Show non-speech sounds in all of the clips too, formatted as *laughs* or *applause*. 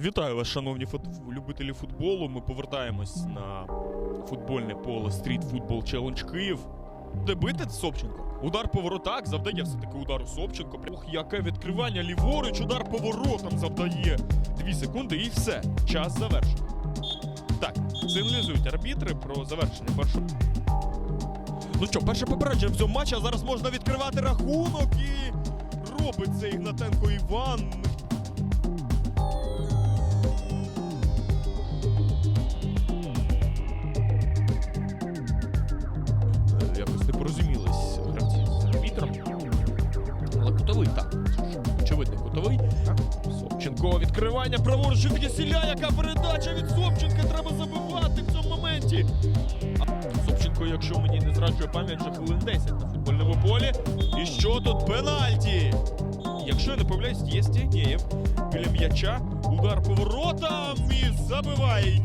Вітаю вас, шановні фут- любителі футболу. Ми повертаємось на футбольне поле Street Football Challenge Київ. Де бити Собченко? Удар по воротах завдає все-таки удару Собченко. Ух, яке відкривання ліворуч, удар по воротам завдає. Дві секунди і все. Час завершено. Так, сигналізують арбітри про завершення першого. Ну що, перше попередження в цьому матчі, а зараз можна відкривати рахунок і робить це Ігнатенко Іван. Собченко відкривання праворуч від Єсіля. Яка передача від Собченка треба забивати в цьому моменті. Собченко, якщо мені не зраджує пам'ять, вже хвилин 10 на футбольному полі. І що тут пенальті? Якщо я не помиляюсь, є Стігнєєв біля м'яча. Удар поворотом і забиває.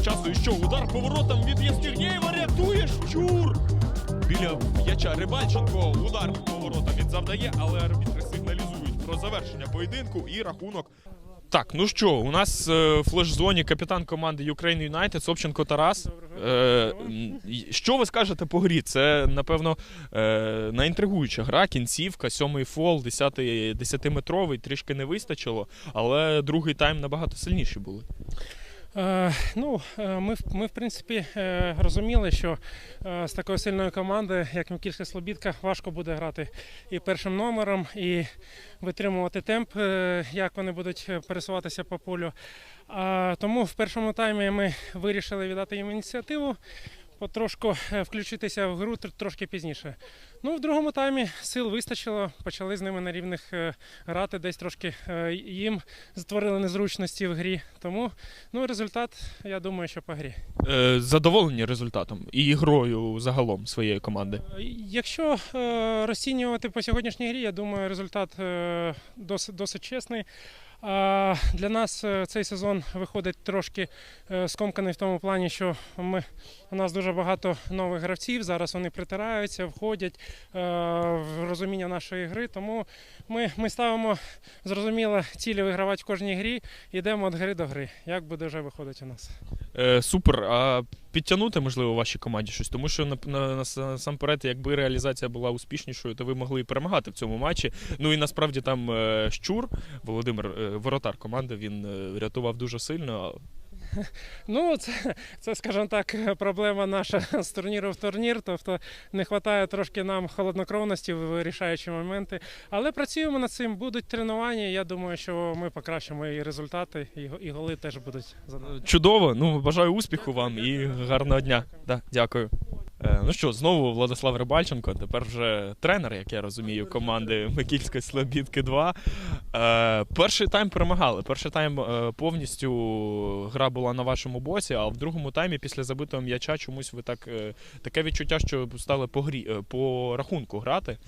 Часу. І що? Удар поворотом від Єстірнєєва рятує щур. Біля м'яча Рибальченко удар поворотом він завдає, але арбітри сигналізують про завершення поєдинку і рахунок. Так, ну що, у нас е, в флеш-зоні капітан команди Ukraine United Собченко Тарас. Е, що ви скажете по грі? Це, напевно, е, наінтригуюча гра, кінцівка, сьомий фол, 10, 10-метровий, трішки не вистачило, але другий тайм набагато сильніші були. Е, ну, е, ми, ми, в принципі, е, розуміли, що з такою сильною командою, як Микільська Слобідка, важко буде грати і першим номером, і витримувати темп, як вони будуть пересуватися по полю. Тому в першому таймі ми вирішили віддати їм ініціативу, потрошку е, включитися в гру трошки пізніше. Ну, в другому таймі сил вистачило, почали з ними на рівних е, грати, десь трошки е, їм створили незручності в грі. Тому Ну, результат, я думаю, що по грі. Задоволені результатом і грою загалом своєї команди. Якщо розцінювати по сьогоднішній грі, я думаю, результат досить, досить чесний. Для нас е, цей сезон виходить трошки е, скомканий в тому плані, що ми, у нас дуже багато нових гравців. Зараз вони притираються, входять е, в розуміння нашої гри. Тому ми, ми ставимо зрозуміло цілі вигравати в кожній грі. Йдемо від гри до гри. Як буде вже виходить у нас? Е, супер. А підтягнути, можливо, вашій команді щось, тому що на, на, на- насамперед, якби реалізація була успішнішою, то ви могли перемагати в цьому матчі. Ну і насправді там е, щур, Володимир, е, воротар команди, він е, рятував дуже сильно. *laughs* Ну, це, це, скажімо так, проблема наша *laughs* з турніру в турнір. Тобто не вистачає трошки нам холоднокровності в вирішаючі моменти. Але працюємо над цим. Будуть тренування. Я думаю, що ми покращимо і результати, і, голи теж будуть. Чудово. Ну, бажаю успіху вам і гарного дня. Да, дякую. Е, ну що, знову Владислав Рибальченко, тепер вже тренер, як я розумію, команди Микільської Слобідки 2. Е, перший тайм перемагали. Перший тайм е, повністю гра була на вашому боці, а в другому таймі після забитого м'яча чомусь ви так таке відчуття, що стали по грі по рахунку грати.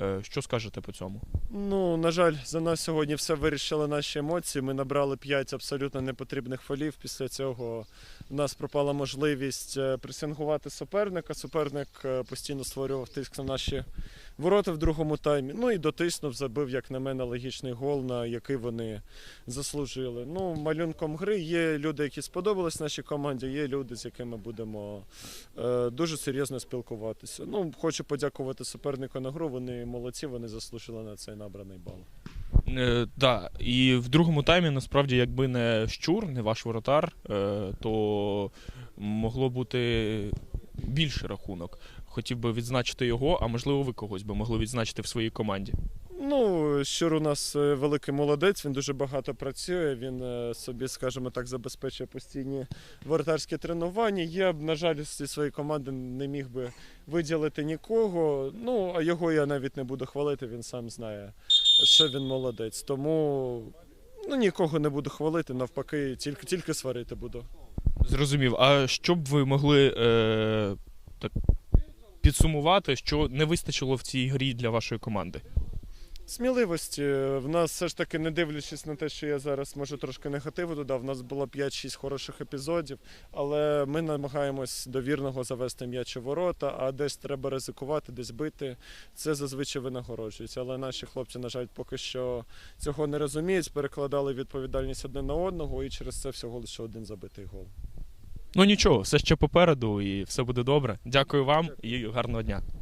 Е, що скажете по цьому? Ну, на жаль, за нас сьогодні все вирішили наші емоції. Ми набрали 5 абсолютно непотрібних фолів. Після цього в нас пропала можливість е, пресингувати суперника. Суперник е, постійно створював тиск на наші ворота в другому таймі. Ну і дотиснув, забив, як на мене, логічний гол, на який вони заслужили. Ну, малюнком гри є люди, які сподобались нашій команді, є люди, з якими будемо е, дуже серйозно спілкуватися. Ну, хочу подякувати супернику на гру. Вони молодці, вони заслужили на цей набраний бал. Е, да. І в другому таймі, насправді, якби не щур, не ваш воротар, е, то могло бути більший рахунок. Хотів би відзначити його, а можливо, ви когось би могли відзначити в своїй команді. Ну, Щур у нас е, великий молодець, він дуже багато працює. Він е, собі, скажімо так, забезпечує постійні воротарські тренування. Я б, на жаль, зі своєї команди не міг би виділити нікого. Ну, а його я навіть не буду хвалити, він сам знає, що він молодець. Тому ну, нікого не буду хвалити, навпаки, тільки, тільки сварити буду. Зрозумів. А що б ви могли е, так, підсумувати, що не вистачило в цій грі для вашої команди? Сміливості. В нас все ж таки, не дивлячись на те, що я зараз може трошки негативу додав, в нас було 5-6 хороших епізодів, але ми намагаємось до вірного завести м'яч у ворота, а десь треба ризикувати, десь бити. Це зазвичай винагороджується. Але наші хлопці, на жаль, поки що цього не розуміють, перекладали відповідальність одне на одного, і через це всього лише один забитий гол. Ну нічого, все ще попереду і все буде добре. Дякую вам і гарного дня.